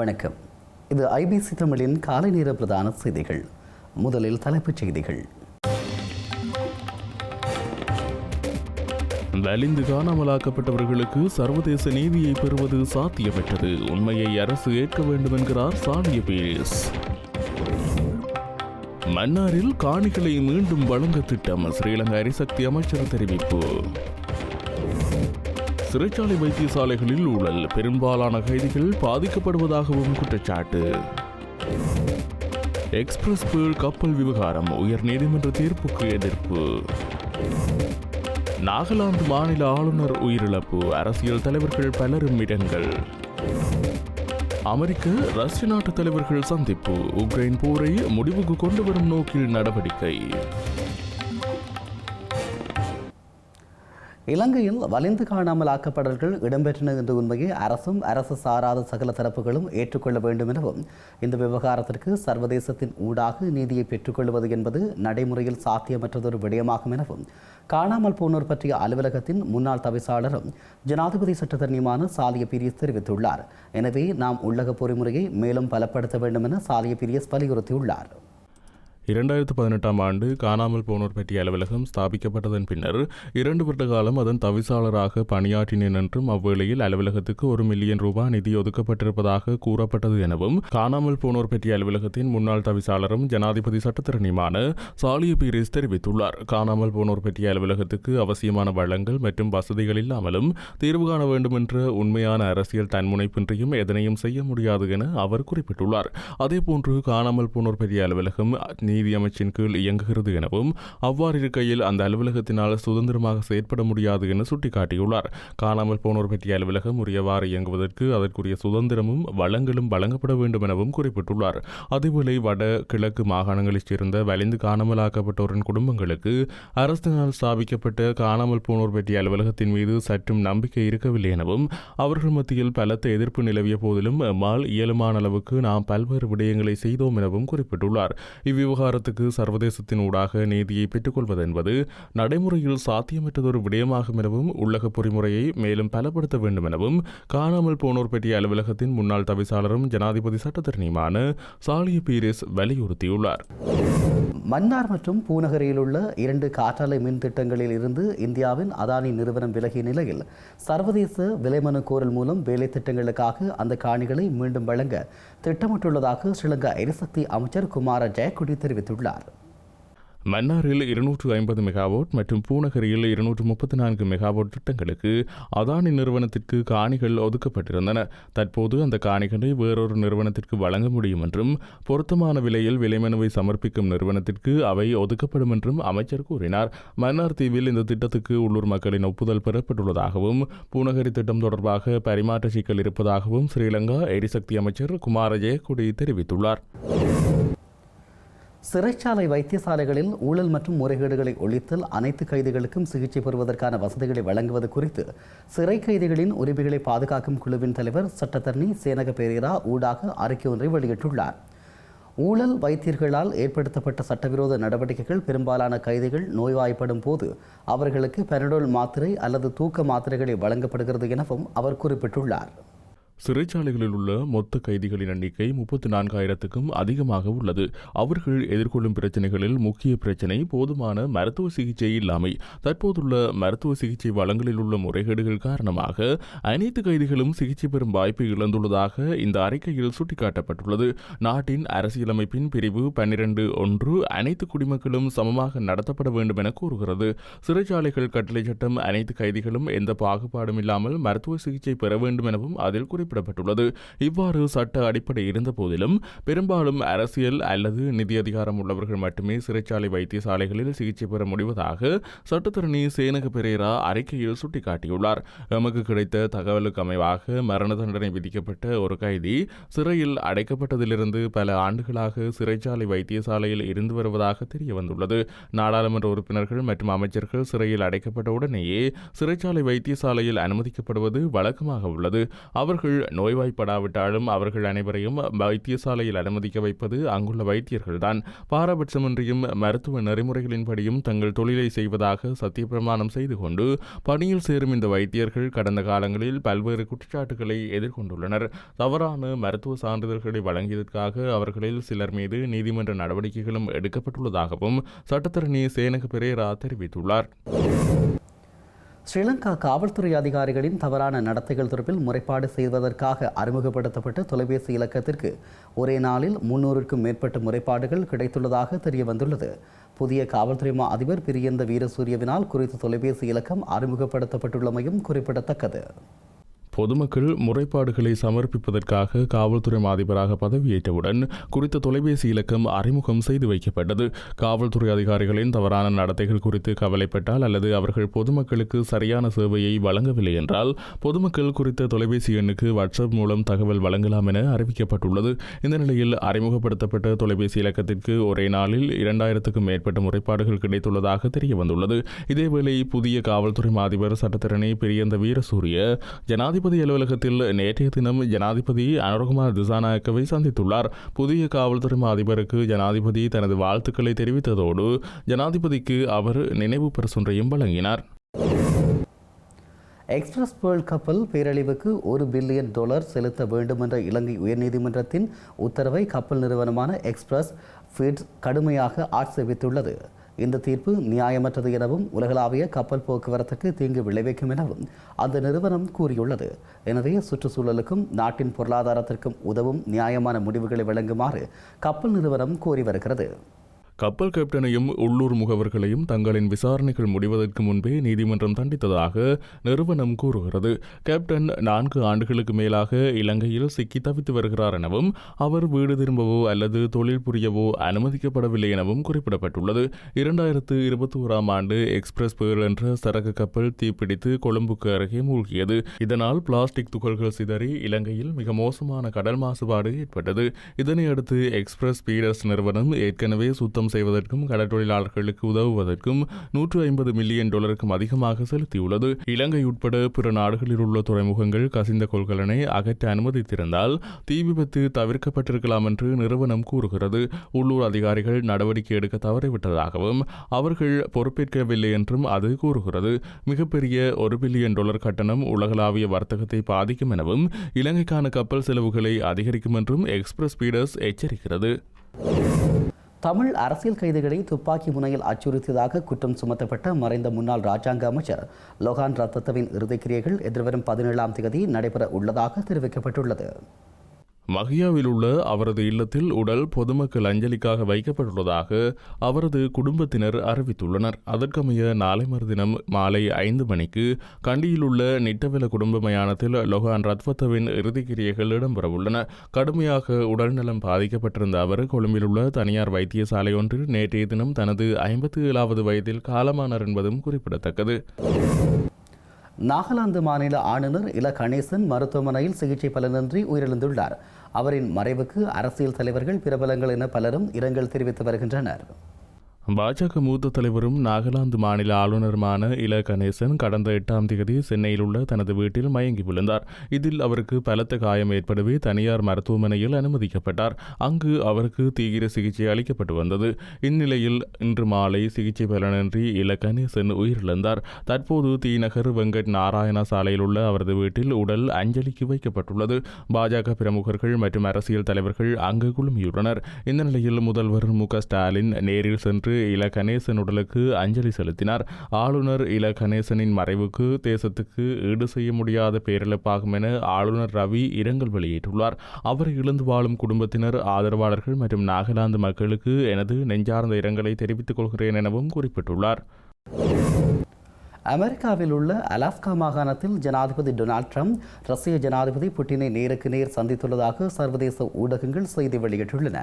வணக்கம். இது ஐபிசி தமிழின் காலை நேர பிரதான செய்திகள். முதலில் தலைப்புச் செய்திகள். வலிந்து காணாமலாக்கப்பட்டவர்களுக்கு சர்வதேச நீதியை பெறுவது சாத்தியமற்றது. உண்மையை அரசு ஏற்க வேண்டும் என்கிறார் சாலிய பேஸ். மன்னாரில் காணிகளை மீண்டும் வழங்க திட்டம். ஸ்ரீலங்கா எரிசக்தி அமைச்சர் தெரிவிப்பு. சிறைச்சாலை வைத்தியசாலைகளில் ஊழல் பெரும்பாலான கைதிகள் பாதிக்கப்படுவதாகவும் குற்றச்சாட்டு. எக்ஸ்பிரஸ் பேர் கப்பல் விவகாரம் உயர் நீதிமன்ற தீர்ப்புக்கு எதிர்ப்பு. நாகாலாந்து மாநில ஆளுநர் உயிரிழப்பு அரசியல் தலைவர்கள் பலரும் இடங்கள். அமெரிக்க ரஷ்ய நாட்டு தலைவர்கள் சந்திப்பு உக்ரைன் போரை முடிவுக்கு கொண்டு வரும் நோக்கில் நடவடிக்கை. இலங்கையில் வலிந்து காணாமல் ஆக்கப்படல்கள் இடம்பெற்றன என்ற உண்மையை அரசும் அரசு சாராத சகல தரப்புகளும் ஏற்றுக்கொள்ள வேண்டும் எனவும் இந்த விவகாரத்திற்கு சர்வதேசத்தின் ஊடாக நீதியை பெற்றுக்கொள்வது என்பது நடைமுறையில் சாத்தியமற்றதொரு விடயமாகும் எனவும் காணாமல் போனோர் பற்றிய அலுவலகத்தின் முன்னாள் தவிசாளரும் ஜனாதிபதி சட்டத்தரணியுமான சாலிய பீரியஸ் தெரிவித்துள்ளார். எனவே நாம் உள்ளக பொறிமுறையை மேலும் பலப்படுத்த வேண்டும் என சாலிய பீரியஸ் வலியுறுத்தியுள்ளார். இரண்டாயிரத்து பதினெட்டாம் ஆண்டு காணாமல் போனோர் பற்றிய அலுவலகம் ஸ்தாபிக்கப்பட்டதன் பின்னர் இரண்டு வருட காலம் அதன் தவிசாளராக பணியாற்றினேன் என்றும் அவ்வேளையில் அலுவலகத்துக்கு ஒரு மில்லியன் ரூபாய் நிதி ஒதுக்கப்பட்டிருப்பதாக கூறப்பட்டது எனவும் காணாமல் போனோர் பற்றிய அலுவலகத்தின் முன்னாள் தவிசாளரும் ஜனாதிபதி சட்டத்திறனியுமான சாலிய பீரிஸ் தெரிவித்துள்ளார். காணாமல் போனோர் பற்றிய அலுவலகத்துக்கு அவசியமான வளங்கள் மற்றும் வசதிகள் இல்லாமலும் தீர்வு காண வேண்டும் என்ற உண்மையான அரசியல் தன்முனைப்பின்றியும் எதனையும் செய்ய முடியாது என அவர் குறிப்பிட்டுள்ளார். அதேபோன்று காணாமல் போனோர் பற்றிய அலுவலகம் நீதி அமைச்சின் கீழ் இயங்குகிறது எனவும் அவ்வாறு இருக்கையில் அந்த அலுவலகத்தினால் சுதந்திரமாக செயற்பட முடியாது என சுட்டிக்காட்டியுள்ளார். காணாமல் போனோர் பற்றிய அலுவலகம் உரியவாறு இயங்குவதற்கு அதற்குரிய சுதந்திரமும் வளங்களும் வழங்கப்பட வேண்டும் எனவும் குறிப்பிட்டுள்ளார். அதேவேளை வட கிழக்கு மாகாணங்களைச் சேர்ந்த வலிந்து காணாமலாக்கப்பட்டோரின் குடும்பங்களுக்கு அரசினால் ஸ்தாபிக்கப்பட்ட காணாமல் போனோர் பற்றிய அலுவலகத்தின் மீது சற்றும் நம்பிக்கை இருக்கவில்லை எனவும் அவர்கள் மத்தியில் பலத்த எதிர்ப்பு நிலவிய போதிலும் எம்மால் இயலுமான அளவுக்கு நாம் பல்வேறு விடயங்களை செய்தோம் எனவும் குறிப்பிட்டுள்ளார். விவகாரத்துக்கு சர்வதேசத்தின் ஊடாக நீதியை பெற்றுக்கொள்வது என்பது நடைமுறையில் சாத்தியமற்றதொரு விடயமாகும் எனவும் உள்ளக பொறிமுறையை மேலும் பலப்படுத்த வேண்டும் எனவும் காணாமல் போனோர் பெட்டிய அலுவலகத்தின் முன்னாள் தவிசாளரும் ஜனாதிபதி சட்டத்தரணியுமான சாலிய பீரிஸ் வலியுறுத்தியுள்ளார். மன்னார் மற்றும் பூநகரியில் உள்ள இரண்டு காற்றாலை மின் திட்டங்களில் இருந்து இந்தியாவின் அதானி நிறுவனம் விலகிய நிலையில் சர்வதேச விலைமனு கோரல் மூலம் வேலை திட்டங்களுக்காக அந்த காணிகளை மீண்டும் வழங்க திட்டமிட்டுள்ளதாக ஸ்ரீலங்கா எரிசக்தி அமைச்சர் குமார ஜெயக்குடி தெரிவித்துள்ளார். மன்னாரில் இருநூற்று ஐம்பது மெகாவாட் மற்றும் பூநகரியில் இருநூற்று முப்பத்தி நான்கு மெகாவாட் திட்டங்களுக்கு அதானி நிறுவனத்திற்கு காணிகள் ஒதுக்கப்பட்டிருந்தன. தற்போது அந்த காணிகளை வேறொரு நிறுவனத்திற்கு வழங்க முடியும் என்றும் பொருத்தமான விலையில் விலைமனுவை சமர்ப்பிக்கும் நிறுவனத்திற்கு அவை ஒதுக்கப்படும் என்றும் அமைச்சர் கூறினார். மன்னார் தீவில் இந்த திட்டத்துக்கு உள்ளூர் மக்களின் ஒப்புதல் பெறப்பட்டுள்ளதாகவும் பூநகரி திட்டம் தொடர்பாக பரிமாற்ற சிக்கல் இருப்பதாகவும் ஸ்ரீலங்கா எரிசக்தி அமைச்சர் குமார ஜெயக்குடி தெரிவித்துள்ளார். சிறைச்சாலை வைத்தியசாலைகளில் ஊழல் மற்றும் முறைகேடுகளை ஒழித்தல் அனைத்து கைதிகளுக்கும் சிகிச்சை பெறுவதற்கான வசதிகளை வழங்குவது குறித்து சிறை கைதிகளின் உரிமைகளை பாதுகாக்கும் குழுவின் தலைவர் சட்டத்தரணி சேனக பேரீரா ஊடாக அறிக்கை ஒன்றை வெளியிட்டுள்ளார். ஊழல் வைத்தியர்களால் ஏற்படுத்தப்பட்ட சட்டவிரோத நடவடிக்கைகள் பெரும்பாலான கைதிகள் நோய்வாய்ப்படும் போது அவர்களுக்கு பெனடோல் மாத்திரை அல்லது தூக்க மாத்திரைகளை வழங்கப்படுகிறது எனவும் அவர் குறிப்பிட்டுள்ளார். சிறைச்சாலைகளில் உள்ள மொத்த கைதிகளின் எண்ணிக்கை முப்பத்தி நான்காயிரத்துக்கும் அதிகமாக உள்ளது. அவர்கள் எதிர்கொள்ளும் பிரச்சனைகளில் முக்கிய பிரச்சனை போதுமான மருத்துவ சிகிச்சை இல்லாமை. தற்போதுள்ள மருத்துவ சிகிச்சை வளங்களில் உள்ள முறைகேடுகள் காரணமாக அனைத்து கைதிகளும் சிகிச்சை பெறும் வாய்ப்பை இழந்துள்ளதாக இந்த அறிக்கையில் சுட்டிக்காட்டப்பட்டுள்ளது. நாட்டின் அரசியலமைப்பின் பிரிவு பன்னிரண்டு ஒன்று அனைத்து குடிமக்களும் சமமாக நடத்தப்பட வேண்டும் என கூறுகிறது. சிறைச்சாலைகள் கட்டளை சட்டம் அனைத்து கைதிகளும் எந்த பாகுபாடும் இல்லாமல் மருத்துவ சிகிச்சை பெற வேண்டும் எனவும் அதில் குறிப்பிட்டார் குறிப்பிடப்பட்டுள்ளது. இவ்வாறு சட்ட அடிப்படை இருந்த போதிலும் பெரும்பாலும் அரசியல் அல்லது நிதி அதிகாரம் உள்ளவர்கள் மட்டுமே சிறைச்சாலை வைத்தியசாலைகளில் சிகிச்சை பெற முடிவதாக சட்டத்தரணி சேனக பெரேரா அறிக்கையில் சுட்டிக்காட்டியுள்ளார். எமக்கு கிடைத்த தகவலுக்கு அமைவாக மரண தண்டனை விதிக்கப்பட்ட ஒரு கைதி சிறையில் அடைக்கப்பட்டதிலிருந்து பல ஆண்டுகளாக சிறைச்சாலை வைத்தியசாலையில் இருந்து வருவதாக தெரிய வந்துள்ளது நாடாளுமன்ற உறுப்பினர்கள் மற்றும் அமைச்சர்கள் சிறையில் அடைக்கப்பட்ட உடனேயே சிறைச்சாலை வைத்தியசாலையில் அனுமதிக்கப்படுவது வழக்கமாக உள்ளது. அவர்கள் நோய்வாய்ப்படாவிட்டாலும் அவர்கள் அனைவரையும் வைத்தியசாலையில் அனுமதிக்க வைப்பது அங்குள்ள வைத்தியர்கள்தான். பாரபட்சமின்றியும் மருத்துவ நெறிமுறைகளின்படியும் தங்கள் தொழிலை செய்வதாக சத்தியப்பிரமாணம் செய்து கொண்டு பணியில் சேரும் இந்த வைத்தியர்கள் கடந்த காலங்களில் பல்வேறு குற்றச்சாட்டுகளை எதிர்கொண்டுள்ளனர். தவறான மருத்துவ சான்றிதழ்களை வழங்கியதற்காக அவர்களில் சிலர் மீது நீதிமன்ற நடவடிக்கைகளும் எடுக்கப்பட்டுள்ளதாகவும் சட்டத்தரணி சேனக பெரேரா தெரிவித்துள்ளார். ஸ்ரீலங்கா காவல்துறை அதிகாரிகளின் தவறான நடத்தைகள் தொடர்பில் முறைப்பாடு செய்வதற்காக அறிமுகப்படுத்தப்பட்ட தொலைபேசி இலக்கத்திற்கு ஒரே நாளில் முன்னூறுக்கும் மேற்பட்ட முறைப்பாடுகள் கிடைத்துள்ளதாக தெரிய வந்துள்ளது புதிய காவல்துறை மா அதிபர் பிரியந்த வீரசூரியவினால் குறித்த தொலைபேசி இலக்கம் அறிமுகப்படுத்தப்பட்டுள்ளமையும் குறிப்பிடத்தக்கது. பொதுமக்கள் முறைப்பாடுகளை சமர்ப்பிப்பதற்காக காவல்துறை அதிபராக பதவியேற்றவுடன் குறித்த தொலைபேசி இலக்கம் அறிமுகம் செய்து வைக்கப்பட்டது. காவல்துறை அதிகாரிகளின் தவறான நடத்தைகள் குறித்து கவலைப்பட்டால் அல்லது அவர்கள் பொதுமக்களுக்கு சரியான சேவையை வழங்கவில்லை என்றால் பொதுமக்கள் குறித்த தொலைபேசி எண்ணுக்கு வாட்ஸ்அப் மூலம் தகவல் வழங்கலாம் என அறிவிக்கப்பட்டுள்ளது. இந்த நிலையில் அறிமுகப்படுத்தப்பட்ட தொலைபேசி இலக்கத்திற்கு ஒரே நாளில் இரண்டாயிரத்துக்கும் மேற்பட்ட முறைப்பாடுகள் கிடைத்துள்ளதாக தெரிய வந்துள்ளது இதேவேளை புதிய காவல்துறை அதிபர் சட்டத்திறனை பிரியந்த வீரசூரிய ஜனாதிபதி ஜனாதிபதி அலுவலகத்தில் நேற்றைய தினம் ஜனாதிபதி அனுரகுமார் திசாநாயக்கவை சந்தித்துள்ளார். புதிய காவல்துறை அதிபருக்கு ஜனாதிபதி தனது வாழ்த்துக்களை தெரிவித்ததோடு ஜனாதிபதிக்கு அவர் நினைவு பரிசொன்றையும் வழங்கினார். எக்ஸ்பிரஸ் வேர்ல்ட் கப்பல் பேரழிவுக்கு ஒரு பில்லியன் டாலர் செலுத்த வேண்டுமென்ற இலங்கை உயர்நீதிமன்றத்தின் உத்தரவை கப்பல் நிறுவனமான எக்ஸ்பிரஸ் ஃபீட்ஸ் கடுமையாக ஆட்சேபித்துள்ளது. இந்த தீர்ப்பு நியாயமற்றது எனவும் உலகளாவிய கப்பல் போக்குவரத்துக்கு தீங்கு விளைவிக்கும் எனவும் அந்த நிறுவனம் கூறியுள்ளது. எனவே சுற்றுச்சூழலுக்கும் நாட்டின் பொருளாதாரத்திற்கும் உதவும் நியாயமான முடிவுகளை வழங்குமாறு கப்பல் நிறுவனம் கோரி வருகிறது. கப்பல் கேப்டனையும் உள்ளூர் முகவர்களையும் தங்களின் விசாரணைகள் முடிவதற்கு முன்பே நீதிமன்றம் தண்டித்ததாக நிறுவனம் கூறுகிறது. கேப்டன் நான்கு ஆண்டுகளுக்கு மேலாக இலங்கையில் சிக்கி தவித்து வருகிறார் எனவும் அவர் வீடு திரும்பவோ அல்லது தொழில் புரியவோ அனுமதிக்கப்படவில்லை எனவும் குறிப்பிடப்பட்டுள்ளது. இரண்டாயிரத்து இருபத்தி ஓராம் ஆண்டு எக்ஸ்பிரஸ் பேர் என்ற சரக்கு கப்பல் தீப்பிடித்து கொழும்புக்கு அருகே மூழ்கியது. இதனால் பிளாஸ்டிக் துகள்கள் சிதறி இலங்கையில் மிக மோசமான கடல் மாசுபாடு ஏற்பட்டது. இதனையடுத்து எக்ஸ்பிரஸ் பீடர்ஸ் நிறுவனம் ஏற்கனவே சுத்தம் செய்வதற்கும் கடற்தொழிலாளர்களுக்கு உதவுவதற்கும் நூற்று ஐம்பது மில்லியன் டாலருக்கும் அதிகமாக செலுத்தியுள்ளது. இலங்கை உட்பட பிற நாடுகளில் உள்ள துறைமுகங்கள் கசிந்த கொள்கலனை அகற்ற அனுமதித்திருந்தால் தீ விபத்து தவிர்க்கப்பட்டிருக்கலாம் என்று நிறுவனம் கூறுகிறது. உள்ளூர் அதிகாரிகள் நடவடிக்கை எடுக்க தவறிவிட்டதாகவும் அவர்கள் பொறுப்பேற்கவில்லை என்றும் அது கூறுகிறது. மிகப்பெரிய ஒரு பில்லியன் டாலர் கட்டணம் உலகளாவிய வர்த்தகத்தை பாதிக்கும் எனவும் இலங்கைக்கான கப்பல் செலவுகளை அதிகரிக்கும் என்றும் எக்ஸ்பிரஸ் பீடர்ஸ் எச்சரிக்கிறது. தமிழ் அரசியல் கைதிகளை துப்பாக்கி முனையில் அச்சுறுத்தியதாக குற்றம் சுமத்தப்பட்ட மறைந்த முன்னாள் ராஜாங்க அமைச்சர் லொகான் ரத்தத்தவின் இறுதிக்கிரியைகள் எதிர்வரும் பதினேழாம் தேதி நடைபெற உள்ளதாக தெரிவிக்கப்பட்டுள்ளது. மகியாவில் உள்ள அவரது இல்லத்தில் உடல் பொதுமக்கள் அஞ்சலிக்காக வைக்கப்பட்டுள்ளதாக அவரது குடும்பத்தினர் அறிவித்துள்ளனர். அதற்கமைய நாளை மறுதினம் மாலை ஐந்து மணிக்கு கண்டியில் உள்ள நிட்டவெல குடும்ப மயானத்தில் லொஹான் ரத்வத்தவின் இறுதிக்கிரியைகள் இடம்பெறவுள்ளன. கடுமையாக உடல்நலம் பாதிக்கப்பட்டிருந்த அவர் கொழும்பில் உள்ள தனியார் வைத்தியசாலை ஒன்றில் நேற்றைய தினம் தனது ஐம்பத்தி ஏழாவது வயதில் காலமானார் என்பதும் குறிப்பிடத்தக்கது. நாகாலாந்து மாநில ஆளுநர் இல கணேசன் மருத்துவமனையில் சிகிச்சை பலனின்றி உயிரிழந்துள்ளார். அவரின் மறைவுக்கு அரசியல் தலைவர்கள் பிரபலங்கள் என பலரும் இரங்கல் தெரிவித்து வருகின்றனர். பாஜக மூத்த தலைவரும் நாகாலாந்து மாநில ஆளுநருமான இல கணேசன் கடந்த எட்டாம் தேதி சென்னையில் உள்ள தனது வீட்டில் மயங்கி விழுந்தார். இதில் அவருக்கு பலத்த காயம் ஏற்படவே தனியார் மருத்துவமனையில் அனுமதிக்கப்பட்டார். அங்கு அவருக்கு தீவிர சிகிச்சை அளிக்கப்பட்டு வந்தது. இந்நிலையில் இன்று மாலை சிகிச்சை பலனின்றி இல கணேசன் உயிரிழந்தார். தற்போது தீநகர் வெங்கட் நாராயணா சாலையில் உள்ள அவரது வீட்டில் உடல் அஞ்சலிக்கு வைக்கப்பட்டுள்ளது. பாஜக பிரமுகர்கள் மற்றும் அரசியல் தலைவர்கள் அங்கு குழுமியுள்ளனர். இந்த நிலையில் முதல்வர் மு ஸ்டாலின் நேரில் சென்று இல கணேசன் உடலுக்கு அஞ்சலி செலுத்தினார். ஆளுநர் இல கணேசனின் மறைவுக்கு தேசத்துக்கு ஈடு செய்ய முடியாத பேரிழப்பாகும் என ஆளுநர் ரவி இரங்கல் வெளியிட்டுள்ளார். அவரை இழந்து வாழும் குடும்பத்தினர் ஆதரவாளர்கள் மற்றும் நாகாலாந்து மக்களுக்கு எனது நெஞ்சார்ந்த இரங்கலை தெரிவித்துக் கொள்கிறேன் எனவும் குறிப்பிட்டுள்ளார். அமெரிக்காவில் உள்ள அலாஸ்கா மாகாணத்தில் ஜனாதிபதி டொனால்ட் ட்ரம்ப் ரஷ்ய ஜனாதிபதி புட்டினை நேருக்கு நேர் சந்தித்துள்ளதாக சர்வதேச ஊடகங்கள் செய்தி வெளியிட்டுள்ளன.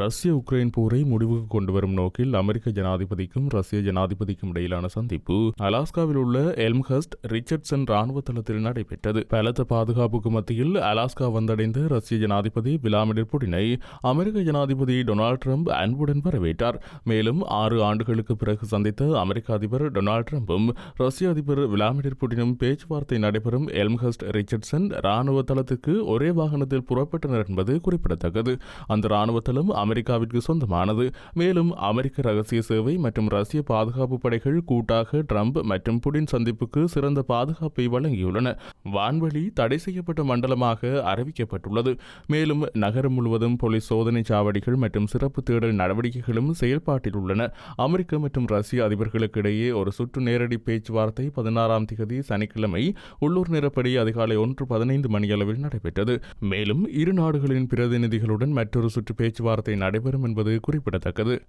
ரஷ்ய உக்ரைன் போரை முடிவுக்கு கொண்டு வரும் நோக்கில் அமெரிக்க ஜனாதிபதிக்கும் ரஷ்ய ஜனாதிபதிக்கும் இடையிலான சந்திப்பு அலாஸ்காவில் உள்ள எல்ம்ஹஸ்ட் ரிச்சர்ட்சன் ராணுவ தளத்தில் நடைபெற்றது. பலத்த பாதுகாப்புக்கு மத்தியில் அலாஸ்கா வந்தடைந்த ரஷ்ய ஜனாதிபதி விளாடிமிர் புடினை அமெரிக்க ஜனாதிபதி டொனால்ட் ட்ரம்ப் அன்புடன் வரவேற்றார். மேலும் ஆறு ஆண்டுகளுக்கு பிறகு சந்தித்த அமெரிக்க அதிபர் டொனால்ட் ட்ரம்பும் ரஷ்ய அதிபர் விளாடிமிர் புடினும் பேச்சுவார்த்தை நடைபெறும் எல்ம்ஹஸ்ட் ரிச்சர்ட்சன் ராணுவ தளத்துக்கு ஒரே வாகனத்தில் புறப்பட்டனர் என்பது குறிப்பிடத்தக்கது. அந்த ராணுவ தளம் அமெரிக்காவிற்கு சொந்தமானது. மேலும் அமெரிக்க ரகசிய சேவை மற்றும் ரஷ்ய பாதுகாப்பு படைகள் கூட்டாக ட்ரம்ப் மற்றும் புடின் சந்திப்புக்கு சிறந்த பாதுகாப்பை வழங்கியுள்ளன. வான்வழி தடை செய்யப்பட்ட மண்டலமாக அறிவிக்கப்பட்டுள்ளது. மேலும் நகரம் முழுவதும் போலீஸ் சோதனை சாவடிகள் மற்றும் சிறப்பு தேடல் நடவடிக்கைகளும் செயல்பாட்டில் உள்ளன. அமெரிக்க மற்றும் ரஷ்ய அதிபர்களுக்கு இடையே ஒரு சுற்று நேரடி பேச்சுவார்த்தை பதினாறாம் தேதி சனிக்கிழமை உள்ளூர் நேரப்படி அதிகாலை ஒன்று பதினைந்து மணியளவில் நடைபெற்றது. மேலும் இரு நாடுகளின் பிரதிநிதிகளுடன் மற்றொரு சுற்று பேச்சுவார்த்தை நடைபெறும் என்பது குறிப்பிடத்தக்கது.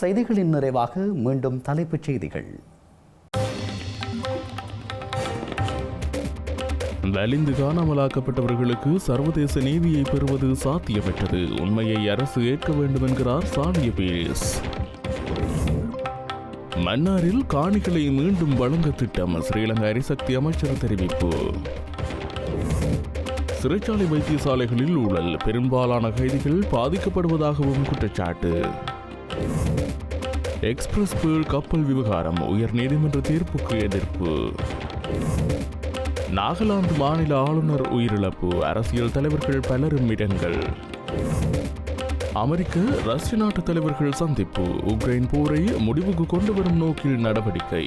செய்திகளின் நிறைவாக மீண்டும் தலைப்புச் செய்திகள். வலிந்து காணாமலாக்கப்பட்டவர்களுக்கு சர்வதேச நீதியை பெறுவது சாத்தியமற்றது. உண்மையை அரசு ஏற்க வேண்டும் என்கிறார் சாலிய பீரிஸ் மன்னாரில் காணிகளை மீண்டும் வழங்க திட்டம். ஸ்ரீலங்கா அரிசக்தி அமைச்சர் தெரிவிப்பு. சிறைச்சாலை வைத்தியசாலைகளில் ஊழல் பெரும்பாலான கைதிகள் பாதிக்கப்படுவதாகவும் குற்றச்சாட்டு. எக்ஸ்பிரஸ் பேர்ல் கப்பல் விவகாரம் உயர் நீதிமன்ற தீர்ப்புக்கு எதிர்ப்பு. நாகாலாந்து மாநில ஆளுநர் உயிரிழப்பு அரசியல் தலைவர்கள் பலரும் இடங்கள். அமெரிக்க ரஷ்ய நாட்டு தலைவர்கள் சந்திப்பு உக்ரைன் போரை முடிவுக்கு கொண்டு வரும் நோக்கில் நடவடிக்கை.